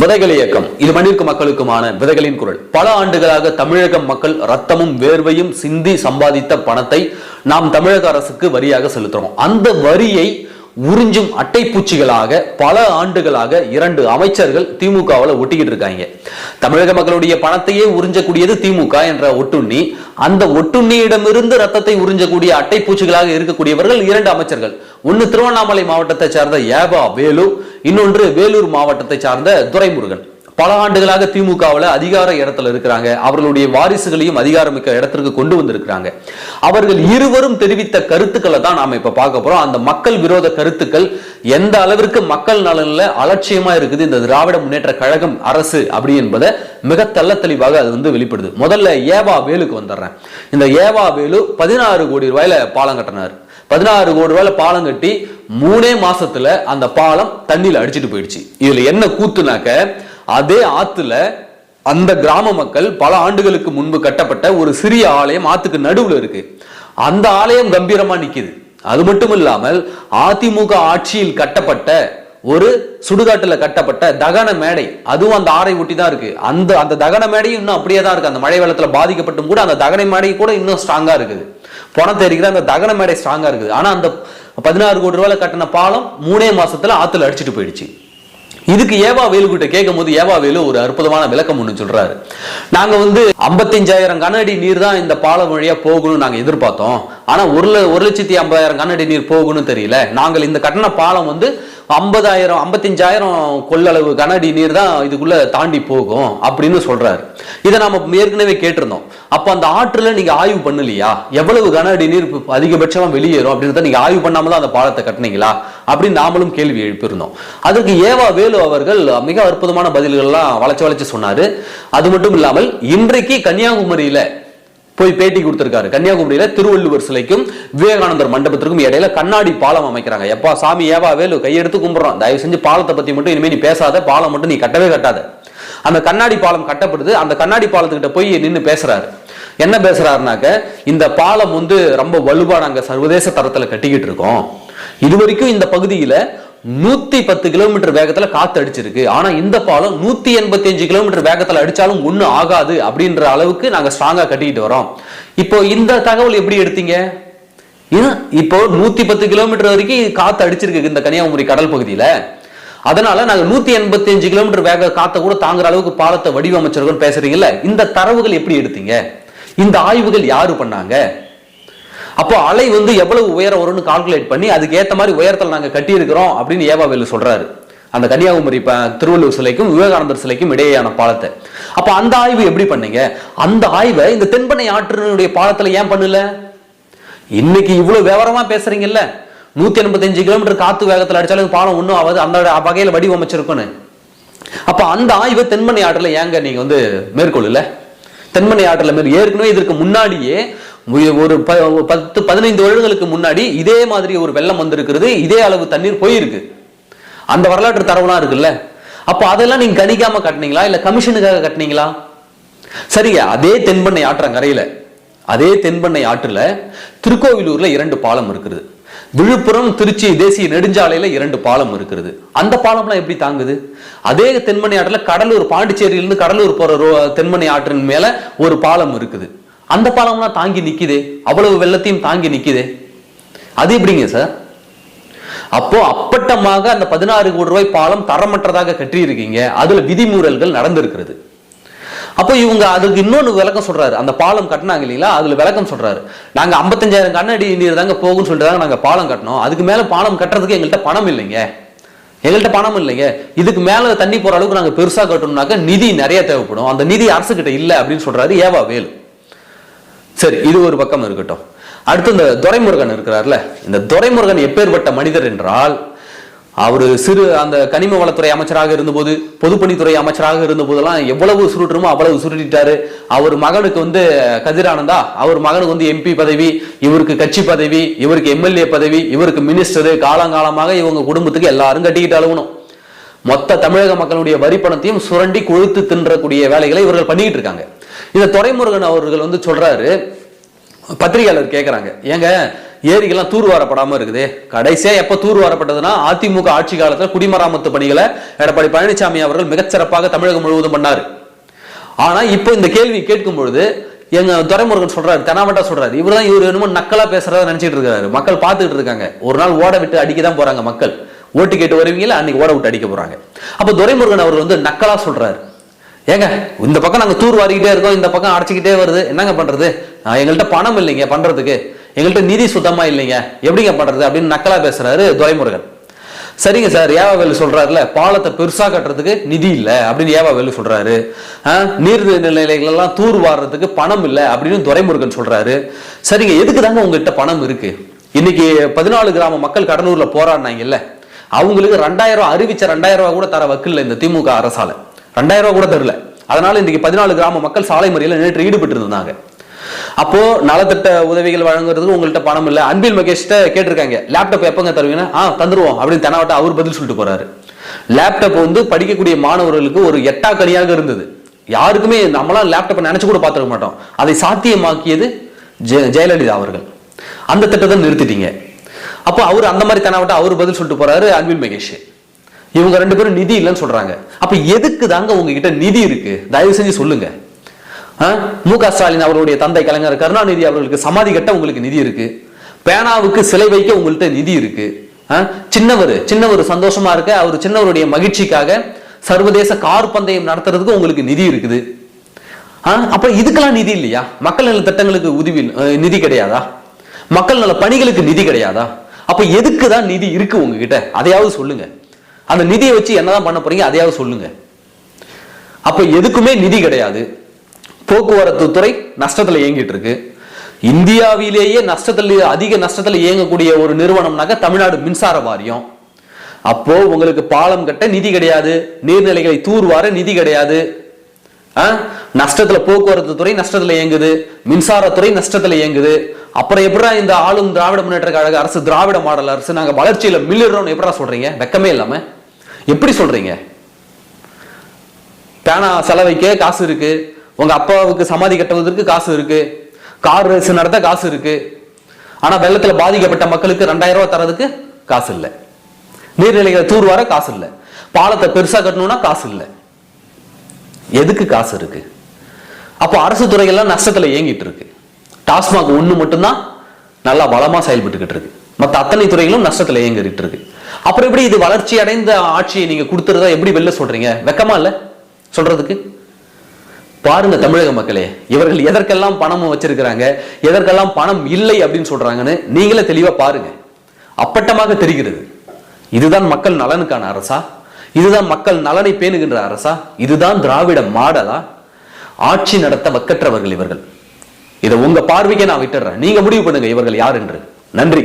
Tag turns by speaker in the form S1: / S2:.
S1: விதைகள் இயக்கம். இது மண்ணிற்கு மக்களுக்குமான விதைகளின் குரல். பல ஆண்டுகளாக தமிழக மக்கள் ரத்தமும் வேர்வையும் சிந்தி சம்பாதித்த பணத்தை நாம் தமிழக அரசுக்கு வரியாக செலுத்துறோம். அந்த வரியை உறிஞ்சும் அட்டைப்பூச்சிகளாக பல ஆண்டுகளாக இரண்டு அமைச்சர்கள் திமுகவில் ஒட்டிக்கிட்டு இருக்காங்க. தமிழக மக்களுடைய பணத்தையே உறிஞ்சக்கூடியது திமுக என்ற ஒட்டுண்ணி. அந்த ஒட்டுண்ணியிடமிருந்து ரத்தத்தை உறிஞ்சக்கூடிய அட்டைப்பூச்சிகளாக இருக்கக்கூடியவர்கள் இரண்டு அமைச்சர்கள். ஒன்று திருவண்ணாமலை மாவட்டத்தை சார்ந்த ஏபா வேலு இன்னொன்று வேலூர் மாவட்டத்தை சார்ந்த துரைமுருகன். பல ஆண்டுகளாக திமுகவில் அதிகார இடத்துல இருக்கிறாங்க. அவர்களுடைய வாரிசுகளையும் அதிகாரமிக்க இடத்திற்கு கொண்டு வந்திருக்கிறாங்க. அவர்கள் இருவரும் தெரிவித்த கருத்துக்களை தான் நாம இப்ப பார்க்க போறோம். அந்த மக்கள் விரோத கருத்துக்கள் எந்த அளவிற்கு மக்கள் நலனில் அலட்சியமா இருக்குது இந்த திராவிட முன்னேற்ற கழகம் அரசு அப்படி என்பதை மிக தெள்ள தெளிவாக அது வந்து வெளிப்படுது. முதல்ல ஏவா வேலுக்கு வந்துடுறேன். இந்த ஏவா வேலு பதினாறு கோடி ரூபாயில பாலம் கட்டினார். பதினாறு கோடி ரூபாயில பாலம் கட்டி மூணே மாசத்துல அந்த பாலம் தண்ணியில் அடிச்சிட்டு போயிடுச்சு. இதுல என்ன கூத்துனாக்க அதே ஆத்துல அந்த கிராம மக்கள் பல ஆண்டுகளுக்கு முன்பு கட்டப்பட்ட ஒரு சிறிய ஆலயம் ஆத்துக்கு நடுவில் இருக்கு. அந்த ஆலயம் கம்பீரமா நிக்குது. அது மட்டும் இல்லாமல் அதிமுக ஆட்சியில் கட்டப்பட்ட ஒரு சுடுகாட்டுல கட்டப்பட்ட தகன மேடை அதுவும் அந்த ஆறை ஒட்டி தான் இருக்கு. அந்த அந்த தகன மேடையும் இன்னும் அப்படியே தான் இருக்கு. அந்த மழை வெள்ளத்துல பாதிக்கப்பட்டும் கூட அந்த தகன மேடை கூட இன்னும் ஸ்ட்ராங்கா இருக்குது. பணத்தை எரிக்கிற அந்த தகன மேடை ஸ்ட்ராங்கா இருக்குது. ஆனா அந்த பதினாறு கோடி ரூபாயில கட்டின பாலம் மூணே மாசத்துல ஆத்துல அடிச்சிட்டு போயிடுச்சு. இதுக்கு ஏவா வேலு கிட்ட கேட்கும் போது ஏவா வேலு ஒரு அற்புதமான விளக்கம் ஒன்று சொல்றாரு. நாங்க வந்து ஐம்பத்தஞ்சாயிரம் கனஅடி நீர் தான் இந்த பாலம் வழியா போகணும்னு நாங்க எதிர்பார்த்தோம். ஆனா ஒரு ஒரு லட்சத்தி ஐம்பதாயிரம் கனஅடி நீர் போகணும்னு தெரியல. நாங்கள் இந்த கட்டண பாலம் வந்து ஐம்பதாயிரம் ஐம்பத்தஞ்சாயிரம் கொள்ளளவு கனஅடி நீர் தான் இதுக்குள்ள தாண்டி போகும் அப்படின்னு சொல்றாரு. இதை நாம் ஏற்கனவே கேட்டிருந்தோம். அப்போ அந்த ஆற்றுல நீங்க ஆய்வு பண்ணலையா? எவ்வளவு கனடி நீர் இப்ப அதிகபட்சமா வெளியேறும் அப்படின்றத நீங்க ஆய்வு பண்ணாம தான் அந்த பாலத்தை கட்டினீங்களா? அப்படின்னு நாமளும் கேள்வி எழுப்பியிருந்தோம். அதற்கு ஏவா வேலு அவர்கள் மிக அற்புதமான பதில்கள்லாம் வளைச்சு வளைச்சு சொன்னாரு. அது மட்டும் இல்லாமல் இன்றைக்கு கன்னியாகுமரியில போய் பேட்டி கொடுத்திருக்காரு. கன்னியாகுமரியில திருவள்ளுவர் சிலைக்கும் விவேகானந்தர் மண்டபத்திற்கும் இடையில கண்ணாடி பாலம் அமைக்கிறாங்க. எப்பா சாமி ஏவா வேலு கையெடுத்து கும்பிடுறோம். தயவு செஞ்சு பாலத்தை பத்தி மட்டும் இனிமே நீ பேசாத. பாலம் மட்டும் நீ கட்டவே கட்டாத. அந்த கண்ணாடி பாலம் கட்டப்படுது. அந்த கண்ணாடி பாலத்துக்கிட்ட போய் நின்னு பேசுறாரு. என்ன பேசுறாருனாக்க இந்த பாலம் வந்து ரொம்ப வலுவா நாங்க சர்வதேச தரத்துல கட்டிக்கிட்டு இருக்கோம். இது வரைக்கும் இந்த பகுதியில நூத்தி பத்து கிலோமீட்டர் வேகத்துல காத்து அடிச்சிருக்கு. ஆனா இந்த பாலம் நூத்தி எண்பத்தி அஞ்சு கிலோமீட்டர் வேகத்துல அடிச்சாலும் ஒண்ணும் ஆகாது அப்படின்ற அளவுக்கு நாங்க ஸ்ட்ராங்கா கட்டிக்கிட்டு வரோம். இப்போ இந்த தகவல் எப்படி எடுத்தீங்க? இப்போ நூத்தி பத்து கிலோமீட்டர் வரைக்கும் காத்து அடிச்சிருக்கு இந்த கன்னியாகுமரி கடல் பகுதியில. அதனால நாங்க நூத்தி எண்பத்தி அஞ்சு கிலோமீட்டர் வேக காத்த கூட தாங்குற அளவுக்கு பாலத்தை வடிவமைச்சிருக்கோம் பேசுறீங்கல்ல இந்த தரவுகள் எப்படி எடுத்தீங்க? இந்த ஆய்வுகள் யாரு பண்ணாங்க? அப்போ அலை வந்து எவ்வளவு உயரம் வரும்னு கால்குலேட் பண்ணி அதுக்கு ஏற்ற மாதிரி உயரத்தில் நாங்கள் கட்டியிருக்கிறோம் அப்படின்னு ஏவாவேலு சொல்றாரு. அந்த கன்னியாகுமரி திருவள்ளுவர் சிலைக்கும் விவேகானந்தர் சிலைக்கும் இடையேயான பாலத்தை. அப்ப அந்த ஆய்வு எப்படி பண்ணீங்க? அந்த ஆய்வை இந்த தென்பண்ணை ஆற்றினுடைய பாலத்தில் ஏன் பண்ணல? இன்னைக்கு இவ்வளவு விவரமா பேசுறீங்கல்ல? நூத்தி எண்பத்தஞ்சு கிலோமீட்டர் காத்து வேகத்தில் அடிச்சாலும் பாலம் ஒன்றும் ஆகாது. அந்த வகையில் வடிவமைச்சிருக்குன்னு. அப்ப அந்த ஆய்வை தென்பண்ணை ஆற்றில் ஏங்க நீங்க வந்து மேற்கொள்ளல? தென்மனை ஆற்றில் மாரி ஏற்கனவே இதற்கு முன்னாடியே ஒரு- ப- ஒரு பத்து பதினைந்து வருடங்களுக்கு முன்னாடி இதே மாதிரி ஒரு வெள்ளம் வந்திருக்கிறது இதே அளவு தண்ணீர் போயிருக்கு. அந்த வரலாற்று தரவுலாம் இருக்குல்ல? அப்போ அதெல்லாம் நீங்க கணிக்காம கட்டினீங்களா? இல்ல கமிஷனுக்காக கட்டினீங்களா? சரிங்க அதே தென்பண்ணை ஆற்றங்கரையில அதே தென்பண்ணை ஆற்றுல திருக்கோவிலூர்ல இரண்டு பாலம் இருக்குது. விழுப்புரம் திருச்சி தேசிய நெடுஞ்சாலையில இரண்டு பாலம் இருக்கிறது. அந்த பாலம்லாம் எப்படி தாங்குது? அதே தென்மணி ஆற்றுல கடலூர் பாண்டிச்சேரியிலிருந்து கடலூர் போற தென்மணி ஆற்றின் மேல ஒரு பாலம் இருக்குது. அந்த பாலம்லாம் தாங்கி நிக்குதே? அவ்வளவு வெள்ளத்தையும் தாங்கி நிக்குதே? அது எப்படிங்க சார்? அப்போ அப்பட்டமாக அந்த பதினாறு கோடி ரூபாய் பாலம் தரமற்றதாக கட்டியிருக்கீங்க. அதுல விதிமீறல்கள் நடந்திருக்கிறது. அப்போ இவங்க அதுக்கு இன்னொன்று விளக்கம் சொல்றாரு. அந்த பாலம் கட்டினாங்க இல்லைங்களா? அதுல விளக்கம் சொல்றாரு. நாங்க 55000 கண்ணடி நீர் தாங்க போகும்னு சொல்லிட்டு தாங்க நாங்க பாலம் கட்டினோம். அதுக்கு மேல பாலம் கட்டுறதுக்கு எங்கள்கிட்ட பணம் இல்லைங்க. எங்கள்கிட்ட பணம் இல்லைங்க. இதுக்கு மேல தண்ணி போற அளவுக்கு நாங்க பெருசா கட்டணும்னாக்க நிதி நிறைய தேவைப்படும். அந்த நிதி அரசு கிட்ட இல்லை அப்படின்னு சொல்றாரு ஏவா வேலு. சரி இது ஒரு பக்கம் இருக்கட்டும். அடுத்து இந்த துரைமுருகன் இருக்கிறார்ல. இந்த துரைமுருகன் எப்பேற்பட்ட மனிதர் என்றால் அவர் சிறு அந்த கனிம வளத்துறை அமைச்சராக இருந்தபோது பொதுப்பணித்துறை அமைச்சராக இருந்த போதெல்லாம் எவ்வளவு சுருட்டுமோ அவ்வளவு சுருட்டிட்டாரு. அவர் மகனுக்கு வந்து கதிரானந்தா அவர் மகனுக்கு வந்து எம்பி பதவி இவருக்கு கட்சி பதவி இவருக்கு எம்எல்ஏ பதவி இவருக்கு மினிஸ்டர் காலங்காலமாக இவங்க குடும்பத்துக்கு எல்லாரும் கட்டிக்கிட்டு அழுகணும். மொத்த தமிழக மக்களுடைய வரி பணத்தையும் சுரண்டி கொழுத்து தின்றக்கூடிய வேலைகளை இவர்கள் பண்ணிக்கிட்டு இருக்காங்க. இந்த துரைமுருகன் அவர்கள் வந்து சொல்றாரு பத்திரிகையாளர் கேட்குறாங்க ஏங்க ஏரிகள்லாம் தூர்வாரப்படாமல் இருக்குது. கடைசியாக எப்போ தூர்வாரப்பட்டதுன்னா அதிமுக ஆட்சி காலத்தில் குடிமராமத்து பணிகளை எடப்பாடி பழனிசாமி அவர்கள் மிகச்சிறப்பாக தமிழகம் முழுவதும் பண்ணார். ஆனால் இப்போ இந்த கேள்வி கேட்கும் பொழுது எங்க துரைமுருகன் சொல்றாரு தெனாவட்டா சொல்றாரு. இவர் தான் இவர் என்னமோ நக்கலா பேசுறதா நினைச்சிட்டு இருக்காரு. மக்கள் பார்த்துட்டு இருக்காங்க. ஒரு நாள் ஓட விட்டு அடிக்க தான் போறாங்க மக்கள். ஓட்டு கேட்டு வருவீங்களா? அன்னைக்கு ஓட விட்டு அடிக்க போறாங்க. அப்போ துரைமுருகன் அவர் வந்து நக்கலா சொல்றாரு. ஏங்க இந்த பக்கம் நாங்கள் தூர் வாரிக்கிட்டே இருக்கோம் இந்த பக்கம் அடைச்சிக்கிட்டே வருது. என்னங்க பண்றது? எங்கள்கிட்ட பணம் இல்லைங்க பண்றதுக்கு. எங்கள்கிட்ட நிதி சுத்தமா இல்லைங்க. எப்படிங்க பண்றது அப்படின்னு நக்கலா பேசுறாரு துரைமுருகன். சரிங்க சார் ஏவாவேலு சொல்றாருல பாலத்தை பெருசா கட்டுறதுக்கு நிதி இல்லை அப்படின்னு ஏவாவேலு சொல்றாரு. நீர் நிலைகளெல்லாம் தூர் வாடுறதுக்கு பணம் இல்லை அப்படின்னு துரைமுருகன் சொல்றாரு. சரிங்க எதுக்கு தாங்க உங்ககிட்ட பணம் இருக்கு? இன்னைக்கு பதினாலு கிராம மக்கள் கடலூர்ல போராடினாங்கல்ல. அவங்களுக்கு ரெண்டாயிரம் ரூபாய் அறிவிச்ச ரெண்டாயிரம் ரூபாய் கூட தர வக்கில்ல இந்த திமுக அரசால. ரெண்டாயிரம் ரூபாய் கூட தரல. அதனால இன்னைக்கு பதினாலு கிராம மக்கள் சாலை மறியல நேற்று ஈடுபட்டு இருந்தாங்க அப்போ நலத்திட்ட உதவிகள் வழங்குறதுக்கு உங்கள்கிட்ட பணம் இல்லை. அன்பில் மகேஷ்ட கேட்டிருக்காங்க. லேப்டாப் எப்பங்க தருவீங்கன்னா ஆ தந்துருவோம் அப்படின்னு தெனாவட்ட அவர் பதில் சொல்லிட்டு போறாரு. லேப்டாப் வந்து படிக்கக்கூடிய மாணவர்களுக்கு ஒரு எட்டா கனியாக இருந்தது. யாருக்குமே நம்மளாம் லேப்டாப்பை நினைச்சு கூட பார்த்துக்க மாட்டோம். அதை சாத்தியமாக்கியது ஜெயலலிதா அவர்கள். அந்த திட்டத்தை நிறுத்திட்டீங்க. அப்போ அவர் அந்த மாதிரி தெனாவட்ட அவர் பதில் சொல்லிட்டு போறாரு அன்பில் மகேஷ். இவங்க ரெண்டு பேரும் நிதி இல்லைன்னு சொல்றாங்க. அப்ப எதுக்கு தாங்க உங்ககிட்ட நிதி இருக்கு? தயவு செஞ்சு சொல்லுங்க. மு க ஸ்டாலின் அவருடைய தந்தை கலைஞர் கருணாநிதி அவர்களுக்கு சமாதி கட்ட உங்களுக்கு நிதி இருக்கு. பேனாவுக்கு சிலை வைக்க உங்கள்கிட்ட நிதி இருக்கு. ஆ? சின்னவர் சின்னவர் சந்தோஷமா இருக்க அவர் சின்னவருடைய மகிழ்ச்சிக்காக சர்வதேச கார் பந்தயம் நடத்துறதுக்கு உங்களுக்கு நிதி இருக்குது. ஆ? அப்ப இதுக்கெல்லாம் நிதி இல்லையா? மக்கள் நல திட்டங்களுக்கு உதவி நிதி கிடையாதா? மக்கள் நல பணிகளுக்கு நிதி கிடையாதா? அப்ப எதுக்கு தான் நிதி இருக்கு உங்ககிட்ட? அதையாவது சொல்லுங்க. அந்த நிதியை வச்சு என்னதான் பண்ண போறீங்க அதையாவது சொல்லுங்க. அப்ப எதுக்குமே நிதி கிடையாது. போக்குவரத்து துறை நஷ்டத்தில் இயங்கிட்டு இருக்கு. இந்தியாவிலேயே நஷ்டத்தில் அதிக நஷ்டத்தில் இயங்கக்கூடிய ஒரு நிறுவனம்னாக்க தமிழ்நாடு மின்சார வாரியம். அப்போ உங்களுக்கு பாலம் கட்ட நிதி கிடையாது நீர்நிலைகளை தூர்வார நிதி கிடையாது. ஆ? நஷ்டத்துல போக்குவரத்து துறை நஷ்டத்துல இயங்குது மின்சாரத்துறை நஷ்டத்துல இயங்குது. அப்புறம் எப்படா இந்த ஆளும் திராவிட முன்னேற்ற கழக அரசு திராவிட மாடல் அரசு நாங்க வளர்ச்சியில மில்லிடுறோம்னு எப்படா சொல்றீங்க? வெக்கமே இல்லாம. எப்படி சொல்றீங்க? பேனா செலவைக்க காசு இருக்கு. உங்க அப்பாவுக்கு சமாதி கட்டுவதற்கு காசு இருக்கு. கார் ரேஸ் நடத்த காசு இருக்கு. ஆனா வெள்ளத்துல பாதிக்கப்பட்ட மக்களுக்கு ரெண்டாயிரம் ரூபாய் தரதுக்கு காசு இல்லை. நீர்நிலைகளை தூர்வார காசு இல்லை. பாலத்தை பெருசா கட்டணும்னா காசு இல்லை. எதுக்கு காசு இருக்கு? அப்போ அரசு துறைகள்லாம் நஷ்டத்துல இயங்கிட்டு இருக்கு. டாஸ்மாக் ஒண்ணு மட்டும்தான் நல்லா பலமா செயல்பட்டுக்கிட்டு இருக்கு. மற்ற அத்தனை துறைகளும் நஷ்டத்துல இயங்கிட்டு இருக்கு. அப்புறம் எப்படி இது வளர்ச்சி அடைந்த ஆட்சியை நீங்க கொடுத்துறதா எப்படி வெளில சொல்றீங்க? வெக்கமா இல்ல? சொல்றதுக்கு? பாருங்க தமிழக மக்களே இவர்கள் எதற்கெல்லாம் பணம் வச்சிருக்கிறாங்க எதற்கெல்லாம் பணம் இல்லை அப்படின்னு சொல்றாங்கன்னு நீங்களே தெளிவா பாருங்க. அப்பட்டமாக தெரிகிறது. இதுதான் மக்கள் நலனுக்கான அரசா? இதுதான் மக்கள் நலனை பேணுகின்ற அரசா? இதுதான் திராவிட மாடலா? ஆட்சி நடத்த வக்கற்றவர்கள் இவர்கள். இதை உங்க பார்வைக்கே நான் விட்டுறேன் நீங்க முடிவு பண்ணுங்க இவர்கள் யார் என்று. நன்றி.